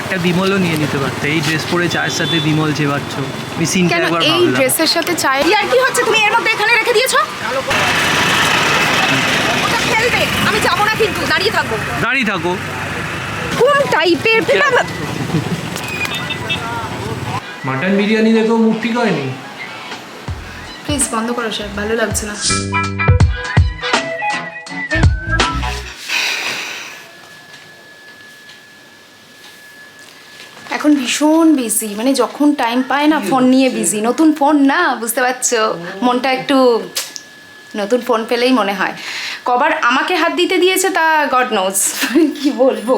একটা বিমলও নিয়ে নিতে পারতে। এই ড্রেস পরে চায়ের সাথে বিমল চেবাচ্ছ আমি সিনটা কেন একবার এই ভাবলাম। ড্রেসের সাথে চাই আর কি হচ্ছে? তুমি এর মধ্যে এখানে রেখে দিয়েছ? ওটা ফেলবে আমি যাব না কিন্তু দাঁড়িয়ে থাকব। দাঁড়িয়ে থাকো। কোন টাইপের মাটন বিরিয়ানি দেখেও মুখ ঠিক হয়নি? প্লিজ বন্ধ করো স্যার ভালো লাগছে না। এখন ভীষণ বিজি মানে যখন টাইম পায় না ফোন নিয়ে বিজি নতুন ফোন না, বুঝতে পারছ? মনটা একটু নতুন ফোন পেলেই মনে হয়। কবার আমাকে হাত দিতে দিয়েছে তা গড নোজ কি বলব?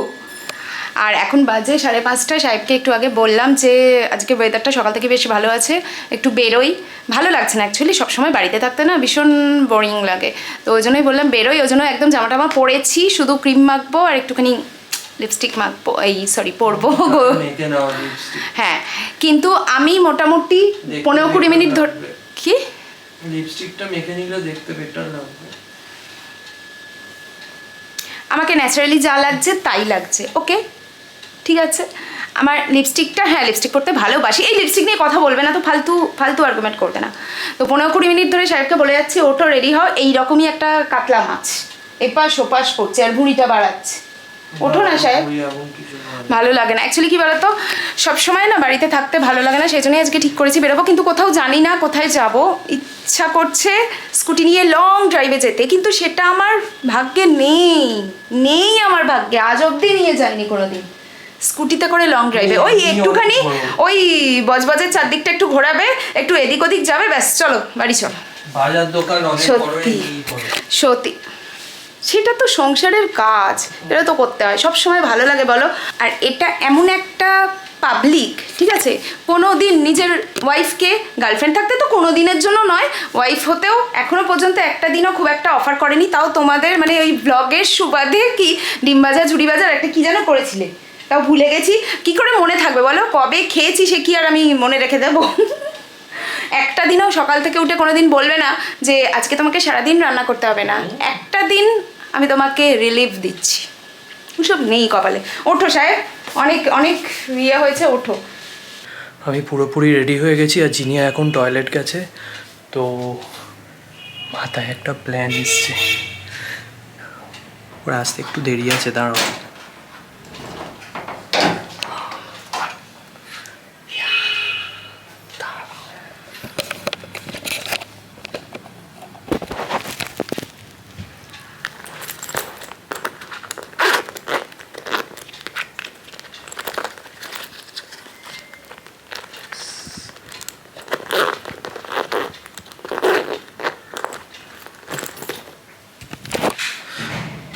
আর এখন বাজে সাড়ে পাঁচটায় সাহেবকে একটু আগে বললাম যে, আজকে ওয়েদারটা সকাল থেকে বেশ ভালো আছে, একটু বেরোই। ভালো লাগছে না অ্যাকচুয়ালি সবসময় বাড়িতে থাকতে না ভীষণ বোরিং লাগে। তো ওই জন্যই বললাম বেরোই, ওই জন্য একদম জামা টামা পরেছি, শুধু ক্রিম মাখবো আর একটুখানি লিপস্টিক মাখবো এই সরি পরবো। হ্যাঁ কিন্তু আমি মোটামুটি পনেরো কুড়ি মিনিট ধর। কি? লিপস্টিকটা মেখে নিলে দেখতে বেটার লাগবে। আমাকে ন্যাচারালি যা লাগছে তাই লাগছে ওকে ঠিক আছে? আমার লিপস্টিকটা হ্যাঁ লিপস্টিক পরতে ভালোবাসি। এই লিপস্টিক নিয়ে কথা বলবে না তো ফালতু ফালতু আর্গুমেন্ট করবে না। তো পনেরো কুড়ি মিনিট ধরে সাহেবকে বলে যাচ্ছি ওটো রেডি হও। এইরকমই একটা কাতলা মাছ। এপাশ ওপাশ করছে আর ভুঁড়িটা বাড়াচ্ছে। ওঠো না সাহেব। ভালো লাগে না। অ্যাকচুয়ালি কি বলতো? সবসময় না বাড়িতে থাকতে ভালো লাগে না সেই জন্যই আজকে ঠিক করেছি বেরোবো। কিন্তু কোথাও জানি না কোথায় যাব। ইচ্ছা করছে স্কুটি নিয়ে লং ড্রাইভে যেতে কিন্তু সেটা আমার ভাগ্যে নেই। নেই আমার ভাগ্যে। আজ অবধি নিয়ে যায়নি কোনোদিন। স্কুটিতে করে লং ড্রাইভে ওই একটুখানি ওই বজবজের চারদিকটা একটু ঘোরাবে একটু এদিক ওদিক যাবে ব্যাস চলো বাড়ি চলো। বাজার দোকান সত্যি। সত্যি। সেটা তো সংসারের কাজ, এটা তো করতে হয়। সব সময় ভালো লাগে বলো। আর এটা এমন একটা পাবলিক ঠিক আছে? কোনো দিন নিজের ওয়াইফকে গার্লফ্রেন্ড থাকতে তো কোনো দিনের জন্য নয়। ওয়াইফ হতেও এখনও পর্যন্ত একটা দিনও খুব একটা অফার করেনি। তাও তোমাদের মানে ওই ব্লগের সুবাদে কি ডিমবাজার ঝুড়ি বাজার একটা কি যেন করেছিলে? তাও ভুলে গেছি। কি করে মনে থাকবে বলো? কবে খেয়েছি সে কি আর আমি মনে রেখে দেবো? একটা দিনও সকাল থেকে উঠে কোনো দিন বলবে না যে, আজকে তোমাকে সারাদিন রান্না করতে হবে না। একটা দিন আমি তোমাকে রিলিফ দিচ্ছি। ওসব নেই কপালে। ওঠো সাহেব, অনেক অনেক ইয়ে হয়েছে, ওঠো। আমি পুরোপুরি রেডি হয়ে গেছি আর জিনিয়া এখন টয়লেট গেছে। তো মাথায় একটা প্ল্যান এসছে। ওরা আসতে একটু দেরি আছে, দাঁড়াও।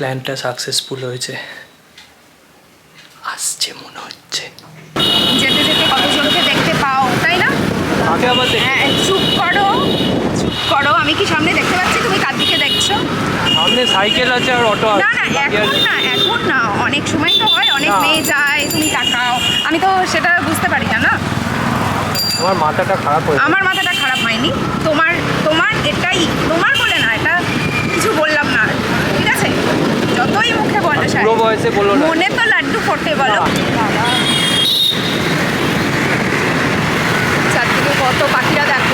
প্ল্যানটা সাকসেসফুল হয়েছে। আসছে মনে হচ্ছে। যেতে যেতে কতজনকে দেখতে পাও তাই না? আগে আবার হ্যাঁ চুপ করো চুপ করো। আমি কি সামনে দেখতে পাচ্ছি? তুমি কার দিকে দেখছ? সামনে সাইকেল আছে আর অটো না আছে না এখন না এখন না। অনেক সময় তো হয় অনেক মেয়ে যায় তুমি তাকাও। আমি তো সেটা বুঝতে পারি না না? আমার মাথাটা খারাপ হয়েছে। আমার মাথাটা খারাপ হয়নি। তোমার তোমার এটাই তোমার বলে না এটা কিছু বললাম না। আর। যতই মুখে বলো পুরো বয়সে বলো মনে তো লাড্ডু ফোটে বলো। চারদিকে কত পাখিরা দেখো।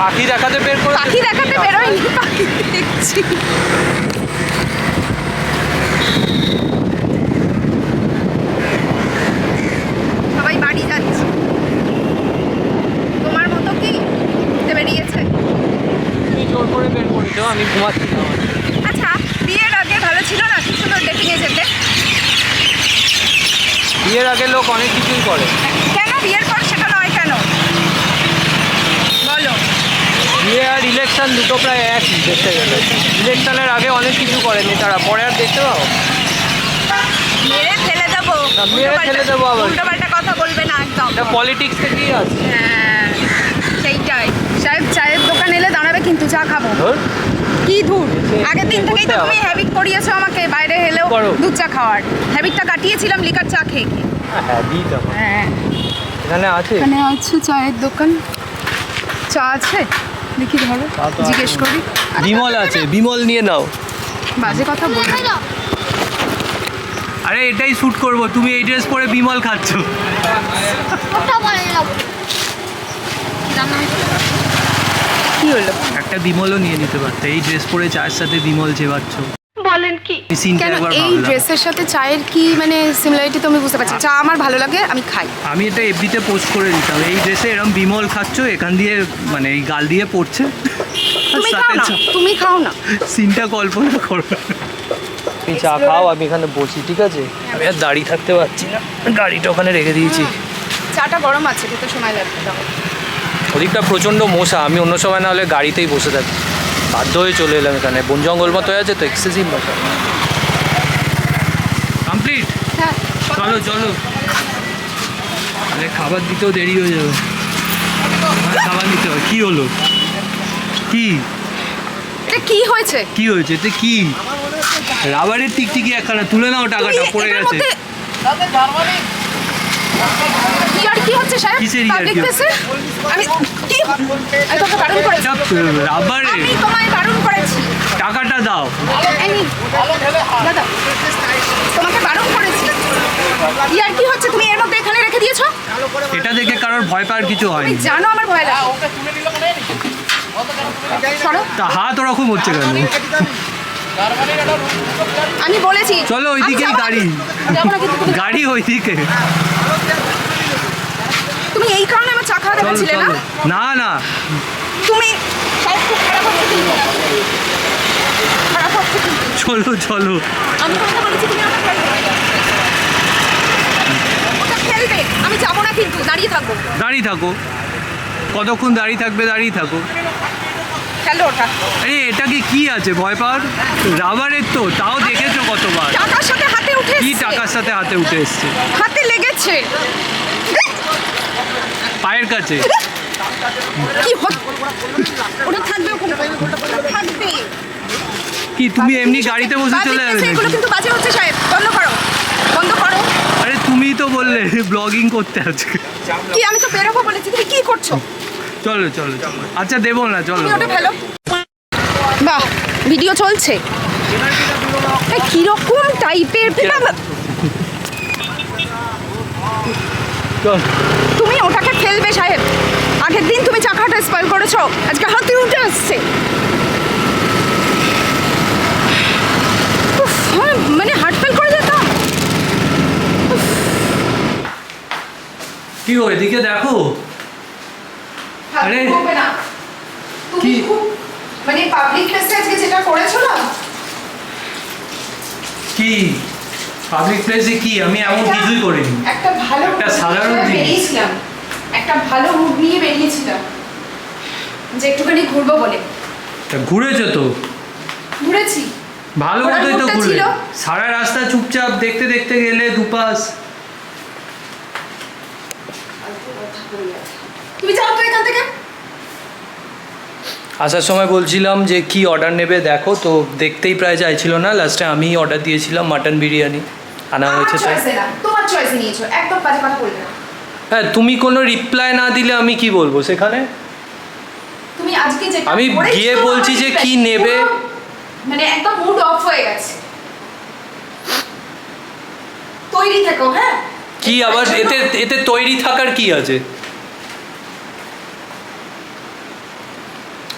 পাখি দেখাতে বের করে। পাখি দেখাতে বেরোয়নি পাখি দেখছি সবাই বাড়ি যাচ্ছে। তোমার মতো কি ঘুরতে বেরিয়েছে? জোর করে বের করেছ আমি ঘুমাচ্ছিলাম আচ্ছা বিয়ের আগে ভালো ছিল না কি সুন্দর ডেটিংয়ে যেতে বিয়ের আগে লোক অনেক কিছুই করে। কেন বিয়ের পর সেটা নয় কেন? বলো। বিয়ে আর ইলেকশন দুটো প্রায় একই দেখতে গেলে। ইলেকশনের আগে অনেক কিছু করে নেতারা পরে আর দেখতে পাবো। মেরে ফেলে দেবো। না, মেরে ফেলে দেবো আবার। উল্টো কথা বলবে না একদম। এটা পলিটিক্স থেকেই আছে? হ্যাঁ সেইটাই। সাহেব চায়ের দোকান এলে দাঁড়াবে কিন্তু চা খাব। কি ধুর? আগের দিন থেকেই তো তুমি হ্যাবিট করিয়েছো আমাকে বাইরে হেলেও। দুধ চা খাওয়ার। হ্যাবিটটা কাটিয়েছিলাম লিকার চা খেয়ে। হ্যাঁ তো হ্যাঁ এখানে আছে? এখানে আছে চায়ের দোকান। চা আছে? দেখি ধরো। জিজ্ঞেস করি। বিমল আছে বিমল নিয়ে নাও। বাজে কথা বলব না। আরে এটাই শ্যুট করব। তুমি এই ড্রেস পরে বিমল খাচ্ছ। বলে কি হলো? একটা বিমলও নিয়ে নিতে পারতে। এই ড্রেস পরে চায়ের সাথে বিমল চেবাচ্ছ। বলেন কি? কেন এই ড্রেসের সাথে চায়ের কি মানে সিমিলারিটি তো আমি বুঝতে পারছি চা আমার ভালো লাগে আমি খাই। আমি এটা এফবিতে পোস্ট করে দিতাম। এই ড্রেসে এরকম বিমল খাচ্ছ এখান দিয়ে মানে এই গাল দিয়ে পড়ছে। তুমি খাও না তুমি খাও না। সিনটা কল্পনা করো। তুমি চা খাও আমি এখানে বসি ঠিক আছে? আমি আর দাঁড়িয়ে থাকতে পারছি না। গাড়িটা ওখানে রেখে দিয়েছি। চাটা গরম আছে কিন্তু সময় লাগবে ওদিকটা প্রচণ্ড মশা আমি অন্য সময় না হলে গাড়িতেই বসে থাকি বাধ্য হয়ে চলে এলাম এখানে। বন জঙ্গল মতো হয়ে আছে তো এক্সেসিভ মশা। কমপ্লিট হ্যাঁ। চলো চলো। আরে খাবার দিতেও দেরি হয়ে যাবে। খাবার দিতে হবে। কী হলো? কি? কি হয়েছে? কি হয়েছে? এতে কি? রাবারের টিকটিকি একখানা তুলে নাও টাকাটা পড়ে গেছে। মধ্যে কি হচ্ছে সাহেব? কিসের ইয়ার্কি পাবলিক আমি কি? আমি তোকে বারণ করেছি। রাবারে। আমি তোমায় বারণ করেছি। টাকাটা দাও। দাদা তোমাকে বারণ করেছি। ইয়ার কি হচ্ছে তুমি এর মধ্যে এখানে রেখে দিয়েছ? এটা দেখে কারোর ভয় পাওয়ার কিছু তুমি হয়নি জানো আমার ভয় লাগে। তা হাত ওরকম হচ্ছে কেন? আমি বলেছি চলো, আমি ওইদিকেই গাড়ি। গাড়ি ওইদিকে। তুমি এই কারণে আমার চা খাওয়া চলো দেখাচ্ছিলে না? না না। তুমি চলো চলো। আমি তোমাকে বলেছি তুমি আমার ওটা আমি যাব না কিন্তু দাঁড়িয়ে থাকব। দাঁড়িয়ে থাকো। কতক্ষণ দাঁড়িয়ে থাকবে দাঁড়িয়ে থাকো। ওটা। আরে এটা কি কি আছে? ভয় পাওয়ার? রাবারের তো তাও দেখেছ কতবার? টাকার সাথে হাতে উঠে কি। টাকার সাথে হাতে উঠে এসছে? হাতে লেগেছে। পায়ের কাছে। কি ওটা থাকবে থাকবে। কি তুমি এমনি গাড়িতে বসে চলে যাবে এগুলো কিন্তু বাজে হচ্ছে সাহেব। বন্ধ করো। বন্ধ করো। আরে তুমি তো বললে ব্লগিং করতে আজকে। কি আমি তো বেরোবো বলেছি। তুমি কি করছ? চলো চলো আচ্ছা দেবো না চলো। ওটা ফেলো। বাহ ভিডিও চলছে। কীরকম টাইপের চল। ফেলবে সাহেব। আগের দিন তুমি চাকাটা স্পয়েল করেছ আজকে হাতে উঠে আসছে। মানে হার্ট ফেল করে যেতাম। কি গো এদিকে দেখো। আরে। কি? মানে পাবলিক প্লেসে আজকে যেটা করেছ না? কি? পাবলিক প্লেসে কি? আমি এমন কিছুই করিনি। একটা ভালো একটা সাধারণ জিনিস। একটা ভালো মুড নিয়ে বেরিয়েছিলাম যে একটুখানি ঘুরবো বলে। তা ঘুরেছো তো? ঘুরেছি। ভালো মতোই তো ঘুরে সারা রাস্তা চুপচাপ দেখতে দেখতে গেলে দুপাশ। তুমি যাও তো এখান থেকে। আসার সময় বলছিলাম যে কি অর্ডার নেবে দেখো তো দেখতেই প্রায় চাইছিল না। লাস্টে আমিই অর্ডার দিয়েছিলাম মাটন বিরিয়ানি। আনা হয়েছে তোমার চয়েসে নিয়েছো একদম বাজে কথা বলবে না। হ্যাঁ তুমি কোনো রিপ্লাই না দিলে আমি কি বলব সেখানে? তুমি আজকে যেটা আমি গিয়ে বলছি যে কি নেবে? মানে একদম মুড অফ হয়ে গেছে। তৈরি থেকো হ্যাঁ? কি আবার এতে এতে তৈরি থাকার কি আছে?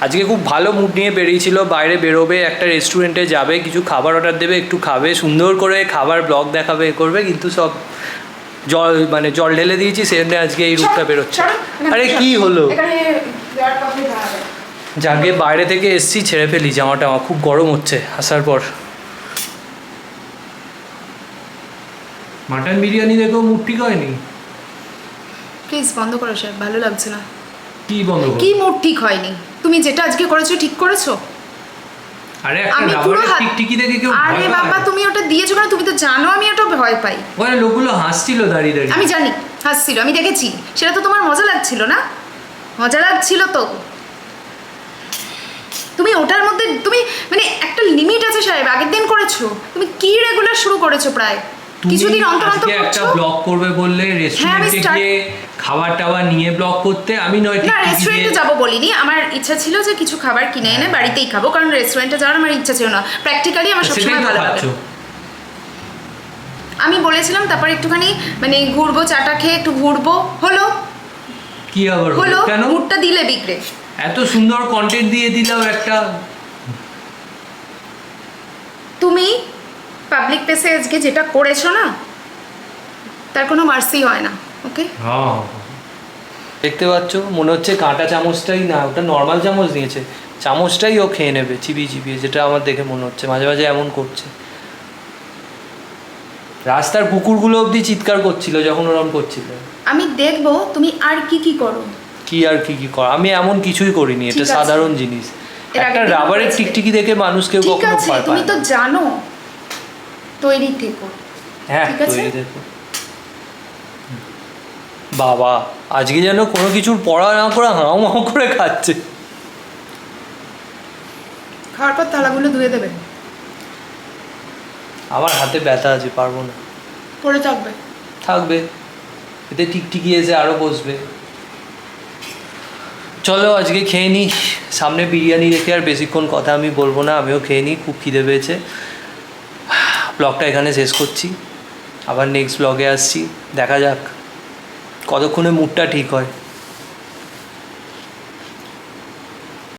আজকে খুব ভালো মুড নিয়ে বেরিয়েছিল বাইরে বেরোবে একটা রেস্টুরেন্টে যাবে কিছু খাবার অর্ডার দেবে একটু খাবে সুন্দর করে খাবার ব্লগ দেখাবে এ করবে কিন্তু সব জল মানে জল ঢেলে দিয়েছি সেখানে আজকে এই রূপটা বেরোচ্ছে। আরে কি হলো? যাকে বাইরে থেকে এসছি ছেড়ে ফেলি জামাটা আমার খুব গরম হচ্ছে আসার পর। মাটন বিরিয়ানি দেখেও মুড ঠিক হয়নি? প্লিজ বন্ধ করো স্যার ভালো লাগছে না। কি বন্ধ কি মুড ঠিক হয়নি? তুমি যেটা আজকে করেছ ঠিক করেছ? আরে একটা রাবারের টিকটিকি দেখে কেউ আরে বাবা তুমি ওটা দিয়েছ মানে তুমি তো জানো আমি ওটা ভয় পাই। ওরে লোকগুলো হাসছিল দাঁড়িয়ে দাঁড়িয়ে। আমি জানি হাসছিল আমি দেখেছি। সেটা তো তোমার মজা লাগছিল না? মজা লাগছিল তো? তুমি ওটার মধ্যে তুমি মানে একটা লিমিট আছে সাহেব আগের দিন করেছ। তুমি কি রেগুলার শুরু করেছ প্রায়? কিছুদিন অন্তর অন্তর একটা ব্লগ করবে বললে রেস্টুরেন্টে গিয়ে খাবার টাবার নিয়ে ব্লগ করতে আমি নয় না রেস্টুরেন্টে যাব বলিনি। আমার ইচ্ছা ছিল যে কিছু খাবার কিনে এনে বাড়িতেই খাব কারণ রেস্টুরেন্টে যাওয়ার আমার ইচ্ছা ছিল না। প্র্যাকটিক্যালি আমার সবসময় ভালো লাগে। আমি বলেছিলাম তারপর একটুখানি মানে ঘুরবো চাটা খেয়ে একটু ঘুরবো। হলো। কি আবার হলো? হলো কেন? মুডটা দিলে বিগড়ে এত সুন্দর কন্টেন্ট দিয়ে দিলাম একটা। তুমি পাবলিক প্লেসে আজকে যেটা করেছ না তার কোনো মার্সি হয় না ওকে হ্যাঁ। দেখতে পাচ্ছ মনে হচ্ছে কাঁটা চামচটাই না ওটা নর্মাল চামচ নিয়েছে চামচটাই ও খেয়ে নেবে চিবিয়ে চিবিয়ে যেটা আমার দেখে মনে হচ্ছে মাঝে মাঝে এমন করছে। রাস্তার কুকুরগুলো অবধি চিৎকার করছিল যখন ওরম করছিল। আমি দেখব তুমি আর কি কি করো। কি আর কি কি করো আমি এমন কিছুই করিনি এটা সাধারণ জিনিস। একটা রাবারের টিকটিকি দেখে মানুষ কেউ কখনো আছে ভয় তুমি তো জানো তৈরি থেকো। হ্যাঁ ঠিক আছে? তৈরি বাবা আজকে যেন কোনো কিছুর পড়া না করে হাও হাও করে খাচ্ছে। খাওয়ার পর থালাগুলো ধুয়ে দেবে। আমার হাতে ব্যথা আছে পারব না। পড়ে থাকবে। থাকবে। এতে টিকটিকি এসে আরও বসবে। চলো আজকে খেয়ে নিই সামনে বিরিয়ানি রেখে আর বেশিক্ষণ কথা আমি বলব না আমিও খেয়ে নিই খুব খিদে পেয়েছে। ব্লগটা এখানে শেষ করছি। আবার নেক্সট ব্লগে আসছি। দেখা যাক কতক্ষণে মুডটা ঠিক হয়।